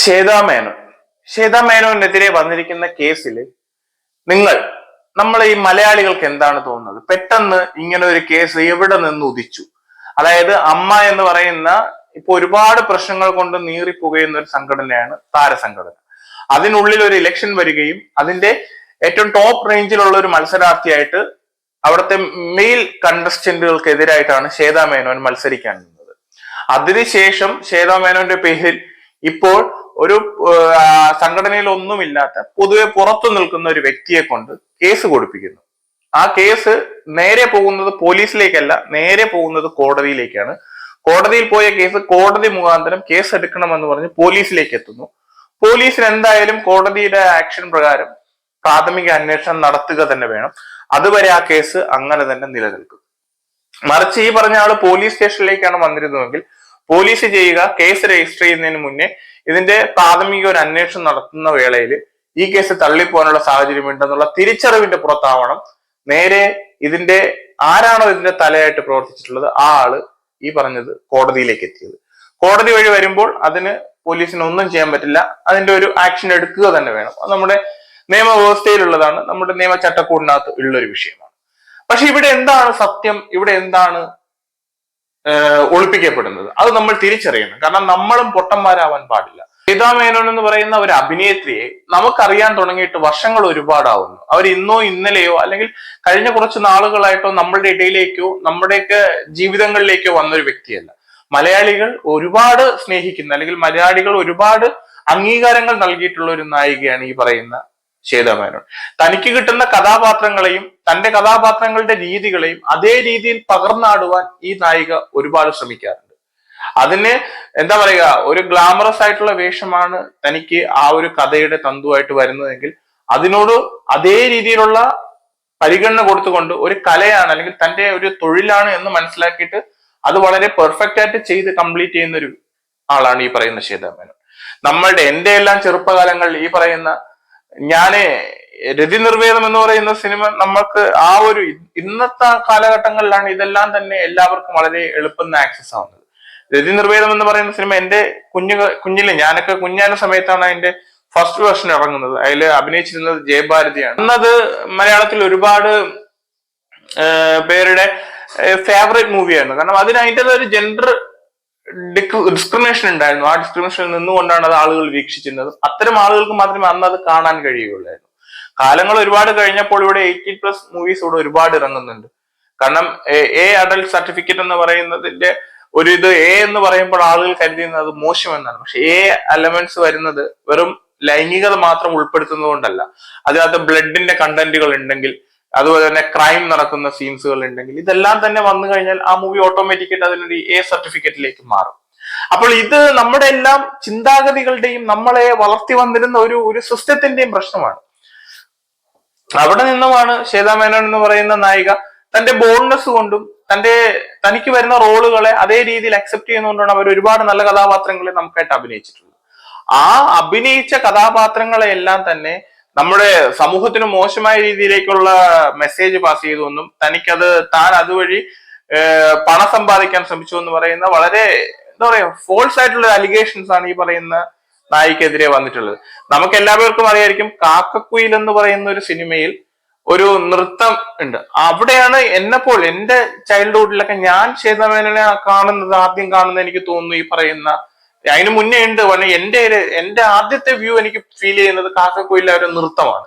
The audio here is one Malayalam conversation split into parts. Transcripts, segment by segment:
ശ്വേതാ മേനോൻ ശ്വേതാ മേനോനെതിരെ വന്നിരിക്കുന്ന കേസിൽ നിങ്ങൾ നമ്മൾ ഈ മലയാളികൾക്ക് എന്താണ് തോന്നുന്നത്? പെട്ടെന്ന് ഇങ്ങനെ ഒരു കേസ് എവിടെ നിന്ന് ഉദിച്ചു? അതായത് അമ്മ എന്ന് പറയുന്ന ഇപ്പൊ ഒരുപാട് പ്രശ്നങ്ങൾ കൊണ്ട് നീറിപ്പുകയുന്ന ഒരു സംഘടനയാണ് താരസംഘടന. അതിനുള്ളിൽ ഒരു ഇലക്ഷൻ വരികയും അതിന്റെ ഏറ്റവും ടോപ്പ് റേഞ്ചിലുള്ള ഒരു മത്സരാർത്ഥിയായിട്ട് അവിടുത്തെ മെയിൽ കണ്ടസ്റ്റന്റുകൾക്കെതിരായിട്ടാണ് ശ്വേതാ മേനോൻ മത്സരിക്കാൻ നിന്നത്. അതിനുശേഷം ശ്വേതാ മേനോന്റെ പേരിൽ ഇപ്പോൾ ഒരു സംഘടനയിൽ ഒന്നുമില്ലാത്ത പൊതുവെ പുറത്തു നിൽക്കുന്ന ഒരു വ്യക്തിയെ കൊണ്ട് കേസ് കൊടുപ്പിക്കുന്നു. ആ കേസ് നേരെ പോകുന്നത് പോലീസിലേക്കല്ല നേരെ പോകുന്നത് കോടതിയിലേക്കാണ്. കോടതിയിൽ പോയ കേസ് കോടതി മുഖാന്തരം കേസ് എടുക്കണമെന്ന് പറഞ്ഞ് പോലീസിലേക്ക് എത്തുന്നു പോലീസിന് എന്തായാലും കോടതിയുടെ ആക്ഷൻ പ്രകാരം പ്രാഥമിക അന്വേഷണം നടത്തുക തന്നെ വേണം. അതുവരെ ആ കേസ് അങ്ങനെ തന്നെ നിലനിൽക്കും. മറിച്ച് ഈ പറഞ്ഞ ആൾ പോലീസ് സ്റ്റേഷനിലേക്കാണ് വന്നിരുന്നതെങ്കിൽ പോലീസ് ചെയ്യുക കേസ് രജിസ്റ്റർ ചെയ്യുന്നതിന് മുന്നേ ഇതിന്റെ പ്രാഥമിക ഒരു അന്വേഷണം നടത്തുന്ന വേളയിൽ ഈ കേസ് തള്ളിപ്പോകാനുള്ള സാഹചര്യം ഉണ്ടെന്നുള്ള തിരിച്ചറിവിന്റെ പുറത്താവണം. നേരെ ഇതിന്റെ ആരാണോ ഇതിന്റെ തലയായിട്ട് പ്രവർത്തിച്ചിട്ടുള്ളത് ആ ആൾ ഈ പറഞ്ഞത് കോടതിയിലേക്ക് എത്തിയത്. കോടതി വഴി വരുമ്പോൾ അതിന് പോലീസിന് ഒന്നും ചെയ്യാൻ പറ്റില്ല. അതിന്റെ ഒരു ആക്ഷൻ എടുക്കുക തന്നെ വേണം. അത് നമ്മുടെ നിയമവ്യവസ്ഥയിലുള്ളതാണ്. നമ്മുടെ നിയമ ചട്ടക്കൂടിനകത്ത് ഉള്ള ഒരു വിഷയമാണ്. പക്ഷെ ഇവിടെ എന്താണ് സത്യം? ഇവിടെ എന്താണ് ഒളിപ്പിക്കപ്പെടുന്നത്. അത് നമ്മൾ തിരിച്ചറിയണം. കാരണം നമ്മളും പൊട്ടന്മാരാവാൻ പാടില്ല. സീതാ മേനോൻ എന്ന് പറയുന്ന ഒരു അഭിനേത്രിയെ നമുക്കറിയാൻ തുടങ്ങിയിട്ട് വർഷങ്ങൾ ഒരുപാടാവുന്നു. അവർ ഇന്നോ ഇന്നലെയോ അല്ലെങ്കിൽ കഴിഞ്ഞ കുറച്ച് നാളുകളായിട്ടോ നമ്മളുടെ ഇടയിലേക്കോ നമ്മുടെയൊക്കെ ജീവിതങ്ങളിലേക്കോ വന്നൊരു വ്യക്തിയല്ല. മലയാളികൾ ഒരുപാട് സ്നേഹിക്കുന്ന അല്ലെങ്കിൽ മലയാളികൾ ഒരുപാട് അംഗീകാരങ്ങൾ നൽകിയിട്ടുള്ള ഒരു നായികയാണ് ഈ പറയുന്ന ശ്വേതാ മേനോൻ തനിക്ക് കിട്ടുന്ന കഥാപാത്രങ്ങളെയും തന്റെ കഥാപാത്രങ്ങളുടെ രീതികളെയും അതേ രീതിയിൽ പകർന്നാടുവാൻ ഈ നായിക ഒരുപാട് ശ്രമിക്കാറുണ്ട്. അതിന് എന്താ പറയുക ഒരു ഗ്ലാമറസ് ആയിട്ടുള്ള വേഷമാണ് തനിക്ക് ആ ഒരു കഥയുടെ തന്തുവായിട്ട് വരുന്നതെങ്കിൽ അതിനോട് അതേ രീതിയിലുള്ള പരിഗണന കൊടുത്തുകൊണ്ട് ഒരു കലയാണ് അല്ലെങ്കിൽ തന്റെ ഒരു തൊഴിലാണ് എന്ന് മനസ്സിലാക്കിയിട്ട് അത് വളരെ പെർഫെക്റ്റ് ആയിട്ട് ചെയ്ത് കംപ്ലീറ്റ് ചെയ്യുന്ന ഒരു ആളാണ് ഈ പറയുന്ന ശ്വേതാ നമ്മളുടെ എന്റെ എല്ലാം ചെറുപ്പകാലങ്ങളിൽ ഈ പറയുന്ന ഞാൻ രതി നിർവേദം എന്ന് പറയുന്ന സിനിമ നമ്മൾക്ക് ആ ഒരു ഇന്നത്തെ കാലഘട്ടങ്ങളിലാണ് ഇതെല്ലാം തന്നെ എല്ലാവർക്കും വളരെ എളുപ്പം ആക്സസ് ആവുന്നത്. രതി നിർവേദം എന്ന് പറയുന്ന സിനിമ എന്റെ കുഞ്ഞു കുഞ്ഞിലെ ഞാനൊക്കെ കുഞ്ഞാന സമയത്താണ് അതിന്റെ ഫസ്റ്റ് വേർഷൻ ഇറങ്ങുന്നത്. അതിൽ അഭിനയിച്ചിരുന്നത് ജയഭാരതിയാണ്. അന്നത് മലയാളത്തിൽ ഒരുപാട് പേരുടെ ഫേവറേറ്റ് മൂവിയായിരുന്നു കാരണം അതിന് അതിന്റെ ഒരു ജെൻഡർ ഡിസ്ക്രിമിനേഷൻ ഉണ്ടായിരുന്നു. ആ ഡിസ്ക്രിമിനേഷനിൽ നിന്നുകൊണ്ടാണ് അത് ആളുകൾ വീക്ഷിച്ചിരുന്നത്. അത്തരം ആളുകൾക്ക് മാത്രമേ അന്ന് അത് കാണാൻ കഴിയുകയുള്ളായിരുന്നു. കാലങ്ങൾ ഒരുപാട് കഴിഞ്ഞപ്പോൾ ഇവിടെ എയ്റ്റീൻ പ്ലസ് മൂവീസ് ഇവിടെ ഒരുപാട് ഇറങ്ങുന്നുണ്ട്. കാരണം എ അഡൽട്ട് സർട്ടിഫിക്കറ്റ് എന്ന് പറയുന്നതിന്റെ ഒരു ഇത് എ എന്ന് പറയുമ്പോൾ ആളുകൾ കരുതുന്നത് അത് മോശമെന്നാണ്. പക്ഷെ എ എലമെന്റ്സ് വരുന്നത് വെറും ലൈംഗികത മാത്രം ഉൾപ്പെടുത്തുന്നത് കൊണ്ടല്ല അതിനകത്ത് ബ്ലഡിന്റെ കണ്ടന്റുകൾ ഉണ്ടെങ്കിൽ അതുപോലെ തന്നെ ക്രൈം നടക്കുന്ന സീൻസുകൾ ഉണ്ടെങ്കിൽ ഇതെല്ലാം തന്നെ വന്നു കഴിഞ്ഞാൽ ആ മൂവി ഓട്ടോമാറ്റിക്കായിട്ട് അതിനൊരു എ സർട്ടിഫിക്കറ്റിലേക്ക് മാറും. അപ്പോൾ ഇത് നമ്മുടെ എല്ലാം ചിന്താഗതികളുടെയും നമ്മളെ വളർത്തി വന്നിരുന്ന ഒരു ഒരു സിസ്റ്റത്തിന്റെയും പ്രശ്നമാണ്. അവിടെ നിന്നുമാണ് ശ്വേതാ മേനോൻ എന്ന് പറയുന്ന നായിക തന്റെ ബോൾഡ്നെസ് കൊണ്ടും തന്റെ തനിക്ക് വരുന്ന റോളുകളെ അതേ രീതിയിൽ അക്സെപ്റ്റ് ചെയ്യുന്നതുകൊണ്ടാണ് അവർ ഒരുപാട് നല്ല കഥാപാത്രങ്ങളെ നമുക്കായിട്ട് അഭിനയിച്ചിട്ടുള്ളത്. ആ അഭിനയിച്ച കഥാപാത്രങ്ങളെ എല്ലാം തന്നെ നമ്മുടെ സമൂഹത്തിന് മോശമായ രീതിയിലേക്കുള്ള മെസ്സേജ് പാസ് ചെയ്തുവെന്നും തനിക്കത് താൻ അതുവഴി പണം സമ്പാദിക്കാൻ ശ്രമിച്ചു എന്ന് പറയുന്ന വളരെ എന്താ പറയാ ഫോൾസ് ആയിട്ടുള്ള അലിഗേഷൻസ് ആണ് ഈ പറയുന്ന നായിക്കെതിരെ വന്നിട്ടുള്ളത്. നമുക്ക് എല്ലാവർക്കും അറിയായിരിക്കും കാക്കക്കുയിൽ എന്ന് പറയുന്ന ഒരു സിനിമയിൽ ഒരു നൃത്തം ഉണ്ട്. അവിടെയാണ് എന്നെപ്പോൾ എന്റെ ചൈൽഡ്ഹുഡിലൊക്കെ ഞാൻ ചേതമേനെ കാണുന്നത് ആദ്യം കാണുന്നത് എനിക്ക് തോന്നുന്നു ഈ പറയുന്ന അതിന് മുന്നേ ഉണ്ട്. പക്ഷേ എന്റെ എന്റെ ആദ്യത്തെ വ്യൂ എനിക്ക് ഫീൽ ചെയ്യുന്നത് കാക്കക്കുയിലെ ഒരു നൃത്തമാണ്.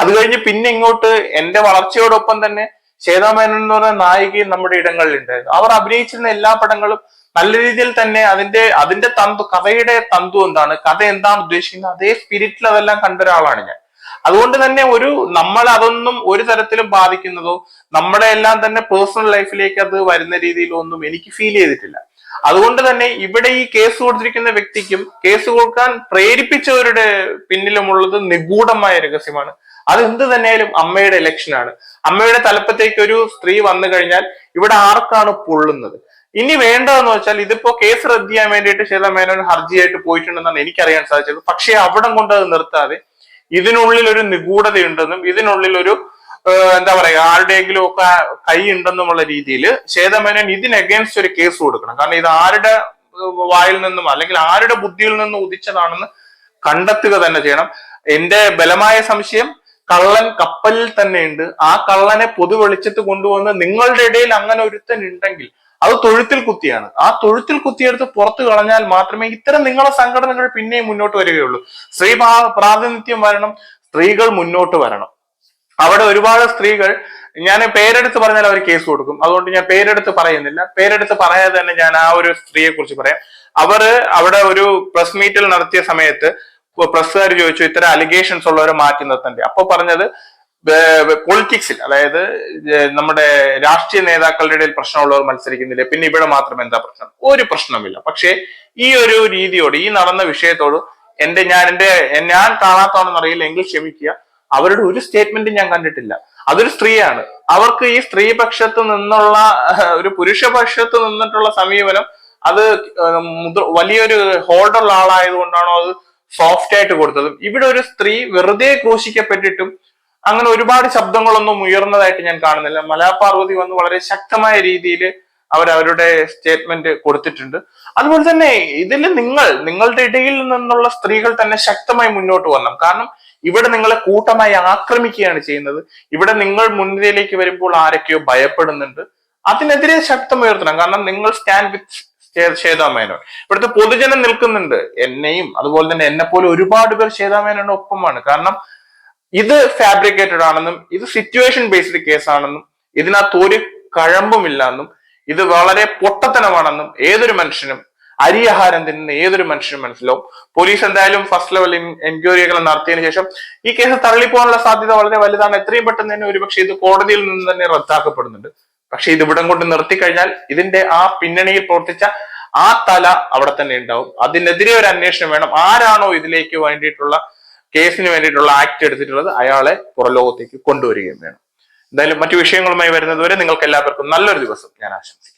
അത് കഴിഞ്ഞ് പിന്നെ ഇങ്ങോട്ട് എന്റെ വളർച്ചയോടൊപ്പം തന്നെ ചേതാമേനൻ എന്ന് പറഞ്ഞ നായികയും നമ്മുടെ ഇടങ്ങളിൽ ഉണ്ടായിരുന്നു അവർ അഭിനയിച്ചിരുന്ന എല്ലാ പടങ്ങളും നല്ല രീതിയിൽ തന്നെ അതിന്റെ അതിന്റെ തന്തു കഥയുടെ തന്തു എന്താണ് കഥ എന്താണ് ഉദ്ദേശിക്കുന്നത് അതേ സ്പിരിറ്റിൽ അതെല്ലാം കണ്ട ഒരാളാണ് ഞാൻ. അതുകൊണ്ട് തന്നെ ഒരു നമ്മൾ അതൊന്നും ഒരു തരത്തിലും ബാധിക്കുന്നതോ നമ്മുടെ എല്ലാം തന്നെ പേഴ്സണൽ ലൈഫിലേക്ക് അത് വരുന്ന രീതിയിലൊന്നും എനിക്ക് ഫീൽ ചെയ്തിട്ടില്ല. അതുകൊണ്ട് തന്നെ ഇവിടെ ഈ കേസ് കൊടുത്തിരിക്കുന്ന വ്യക്തിക്കും കേസ് കൊടുക്കാൻ പ്രേരിപ്പിച്ചവരുടെ പിന്നിലുമുള്ളത് നിഗൂഢമായ രഹസ്യമാണ്. അത് എന്ത് തന്നെയായാലും അമ്മയുടെ ഇലക്ഷനാണ് അമ്മയുടെ തലപ്പത്തേക്ക് ഒരു സ്ത്രീ വന്നു കഴിഞ്ഞാൽ ഇവിടെ ആർക്കാണ് പൊള്ളുന്നത്? ഇനി വേണ്ടതെന്ന് വെച്ചാൽ ഇതിപ്പോ കേസ് റദ്ദ് ചെയ്യാൻ വേണ്ടിയിട്ട് ശീല മേനോൻ ഹർജിയായിട്ട് പോയിട്ടുണ്ടെന്നാണ് എനിക്കറിയാൻ സാധിച്ചത്. പക്ഷേ അവിടം കൊണ്ട് അത് നിർത്താതെ ഇതിനുള്ളിൽ ഒരു നിഗൂഢതയുണ്ടെന്നും ഇതിനുള്ളിൽ ഒരു എന്താ പറയുക ആരുടെയെങ്കിലും ഒക്കെ കൈ ഉണ്ടെന്നുള്ള രീതിയിൽ ശ്വേതമേനോൻ ഇതിന് അഗേൻസ്റ്റ് ഒരു കേസ് കൊടുക്കണം. കാരണം ഇത് ആരുടെ വായിൽ നിന്നും അല്ലെങ്കിൽ ആരുടെ ബുദ്ധിയിൽ നിന്നും ഉദിച്ചതാണെന്ന് കണ്ടെത്തുക തന്നെ ചെയ്യണം. എന്റെ ബലമായ സംശയം കള്ളൻ കപ്പലിൽ തന്നെയുണ്ട്. ആ കള്ളനെ പൊതു വെളിച്ചത്ത് കൊണ്ടുവന്ന് നിങ്ങളുടെ ഇടയിൽ അങ്ങനെ ഒരുത്തൻ ഉണ്ടെങ്കിൽ അത് തൊഴുത്തിൽ കുത്തിയാണ്. ആ തൊഴുത്തിൽ കുത്തിയെടുത്ത് പുറത്തു കളഞ്ഞാൽ മാത്രമേ ഇത്തരം നിങ്ങളെ സംഘടനകൾ പിന്നെയും മുന്നോട്ട് വരികയുള്ളൂ. സ്ത്രീ പ്രാ- പ്രാതിനിധ്യം വരണം സ്ത്രീകൾ മുന്നോട്ട് വരണം. അവിടെ ഒരുപാട് സ്ത്രീകൾ ഞാൻ പേരെടുത്ത് പറഞ്ഞാൽ അവർ കേസ് കൊടുക്കും. അതുകൊണ്ട് ഞാൻ പേരെടുത്ത് പറയുന്നില്ല. പേരെടുത്ത് പറയാതെ തന്നെ ഞാൻ ആ ഒരു സ്ത്രീയെ കുറിച്ച് പറയാം. അവർ അവിടെ ഒരു പ്രസ് മീറ്റിൽ നടത്തിയ സമയത്ത് പ്രസ്സുകാർ ചോദിച്ചു ഇത്തരം അലിഗേഷൻസ് ഉള്ളവരെ മാറ്റി നിർത്തണ്ടേ? അപ്പൊ പറഞ്ഞത് പൊളിറ്റിക്സിൽ അതായത് നമ്മുടെ രാഷ്ട്രീയ നേതാക്കളുടെ ഇടയിൽ പ്രശ്നമുള്ളവർ മത്സരിക്കുന്നില്ല? പിന്നെ ഇവിടെ മാത്രം എന്താ പ്രശ്നം? ഒരു പ്രശ്നമില്ല പക്ഷേ ഈ ഒരു രീതിയോട് ഈ നടന്ന വിഷയത്തോട് എന്റെ ഞാൻ എന്റെ ഞാൻ കാണാത്താണെന്നറിയില്ല എങ്കിൽ ക്ഷമിക്കുക. അവരുടെ ഒരു സ്റ്റേറ്റ്മെന്റും ഞാൻ കണ്ടിട്ടില്ല. അതൊരു സ്ത്രീയാണ്. അവർക്ക് ഈ സ്ത്രീപക്ഷത്ത് നിന്നുള്ള ഒരു പുരുഷപക്ഷത്ത് നിന്നിട്ടുള്ള സമീപനം അത് വലിയൊരു ഹോൾഡുള്ള ആളായതുകൊണ്ടാണോ അത് സോഫ്റ്റ് ആയിട്ട് കൊടുത്തതും. ഇവിടെ ഒരു സ്ത്രീ വെറുതെ ക്രൂശിക്കപ്പെട്ടിട്ടും അങ്ങനെ ഒരുപാട് ശബ്ദങ്ങളൊന്നും ഉയർന്നതായിട്ട് ഞാൻ കാണുന്നില്ല. മലാപാർവതി വന്ന് വളരെ ശക്തമായ രീതിയിൽ അവർ അവരുടെ സ്റ്റേറ്റ്മെന്റ് കൊടുത്തിട്ടുണ്ട്. അതുപോലെ തന്നെ ഇതിൽ നിങ്ങൾ നിങ്ങളുടെ ഇടയിൽ നിന്നുള്ള സ്ത്രീകൾ തന്നെ ശക്തമായി മുന്നോട്ട് വരണം. കാരണം ഇവിടെ നിങ്ങളെ കൂട്ടമായി ആക്രമിക്കുകയാണ് ചെയ്യുന്നത്. ഇവിടെ നിങ്ങൾ മുൻനിരയിലേക്ക് വരുമ്പോൾ ആരൊക്കെയോ ഭയപ്പെടുന്നുണ്ട്. അതിനെതിരെ ശക്തമുയർത്തണം കാരണം നിങ്ങൾ സ്റ്റാൻഡ് വിത്ത് ശ്വേതാമേനോൻ. ഇവിടുത്തെ പൊതുജനം നിൽക്കുന്നുണ്ട്. എന്നെയും അതുപോലെ തന്നെ എന്നെ പോലെ ഒരുപാട് പേർ ശ്വേതാ ഒപ്പമാണ്. കാരണം ഇത് ഫാബ്രിക്കേറ്റഡ് ആണെന്നും ഇത് സിറ്റുവേഷൻ ബേസ്ഡ് കേസാണെന്നും ഇതിനകത്ത് ഒരു കഴമ്പുമില്ല എന്നും ഇത് വളരെ പൊട്ടത്തനമാണെന്നും ഏതൊരു മനുഷ്യനും അരിയാഹാരം തിന്നുന്ന ഏതൊരു മനുഷ്യനും മനസ്സിലാവും. പോലീസ് എന്തായാലും ഫസ്റ്റ് ലെവൽ എൻക്വയറികൾ നടത്തിയതിനു ശേഷം ഈ കേസ് തള്ളിപ്പോകാനുള്ള സാധ്യത വളരെ വലുതാണ്. എത്രയും പെട്ടെന്ന് തന്നെ ഒരുപക്ഷെ ഇത് കോടതിയിൽ നിന്ന് തന്നെ റദ്ദാക്കപ്പെടുന്നുണ്ട്. പക്ഷെ ഇത് ഇവിടം കൊണ്ട് നിർത്തിക്കഴിഞ്ഞാൽ ഇതിന്റെ ആ പിന്നണിയിൽ പ്രവർത്തിച്ച ആ തല അവിടെ തന്നെ ഉണ്ടാവും. അതിനെതിരെ ഒരു അന്വേഷണം വേണം. ആരാണോ ഇതിലേക്ക് വേണ്ടിയിട്ടുള്ള കേസിന് വേണ്ടിയിട്ടുള്ള ആക്ട് എടുത്തിട്ടുള്ളത് അയാളെ പുറലോകത്തേക്ക് കൊണ്ടുവരികയും വേണം. എന്തായാലും മറ്റു വിഷയങ്ങളുമായി വരുന്നതുവരെ നിങ്ങൾക്ക് എല്ലാവർക്കും നല്ലൊരു ദിവസം. ഞാൻ ആശംസിക്കുന്നു.